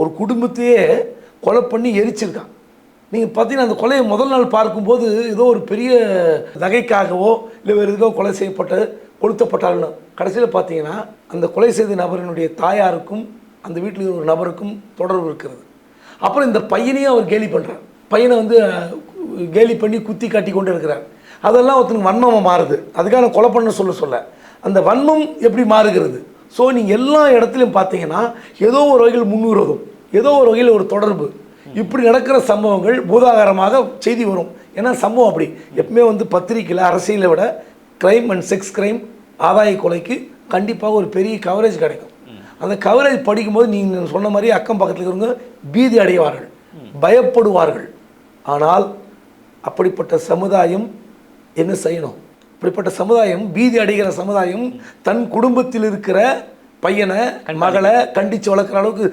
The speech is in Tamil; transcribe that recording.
ஒரு குடும்பத்தையே கொலை பண்ணி எரிச்சிருக்கான். நீங்கள் பார்த்தீங்கன்னா அந்த கொலையை முதல் நாள் பார்க்கும்போது ஏதோ ஒரு பெரிய நகைக்காகவோ இல்லை வேறு எதுக்கோ கொலை செய்யப்பட்டு கொளுத்தப்பட்டாலும் கடைசியில் பார்த்தீங்கன்னா அந்த கொலை செய்த நபரினுடைய தாயாருக்கும் அந்த வீட்டில் ஒரு நபருக்கும் தொடர்பு இருக்கிறது. அப்புறம் இந்த பையனையும் அவர் கேலி பண்ணுறார் பையனை வந்து கேலி பண்ணி குத்தி காட்டி கொண்டு இருக்கிறார். அதெல்லாம் ஒருத்தனுக்கு வன்மமாக மாறுது. அதுக்காக நான் கொலை பண்ண சொல்ல சொல்ல. அந்த வன்மம் எப்படி மாறுகிறது? ஸோ நீங்கள் எல்லா இடத்துலையும் பார்த்தீங்கன்னா ஏதோ ஒரு வகையில் முன்னுறதும் ஏதோ ஒரு வகையில் ஒரு தொடர்பு. இப்படி நடக்கிற சம்பவங்கள் பூதாகாரமாக செய்தி வரும். ஏன்னா சம்பவம் அப்படி. எப்பவுமே வந்து பத்திரிக்கையில் அரசியலை விட கிரைம் அண்ட் செக்ஸ் கிரைம் ஆதாய கொலைக்கு கண்டிப்பாக ஒரு பெரிய கவரேஜ் கிடைக்கும். அந்த கவரேஜ் படிக்கும்போது நீங்கள் சொன்ன மாதிரி அக்கம் பக்கத்தில் இருக்கிறவங்க பீதி அடைவார்கள். பயப்படுவார்கள். ஆனால் அப்படிப்பட்ட சமுதாயம் என்ன செய்யணும்? இப்படிப்பட்ட சமுதாயம் பீதி அடைகிற சமுதாயம் தன் குடும்பத்தில் இருக்கிற பையனை மகளை கண்டித்து வளர்க்குற அளவுக்கு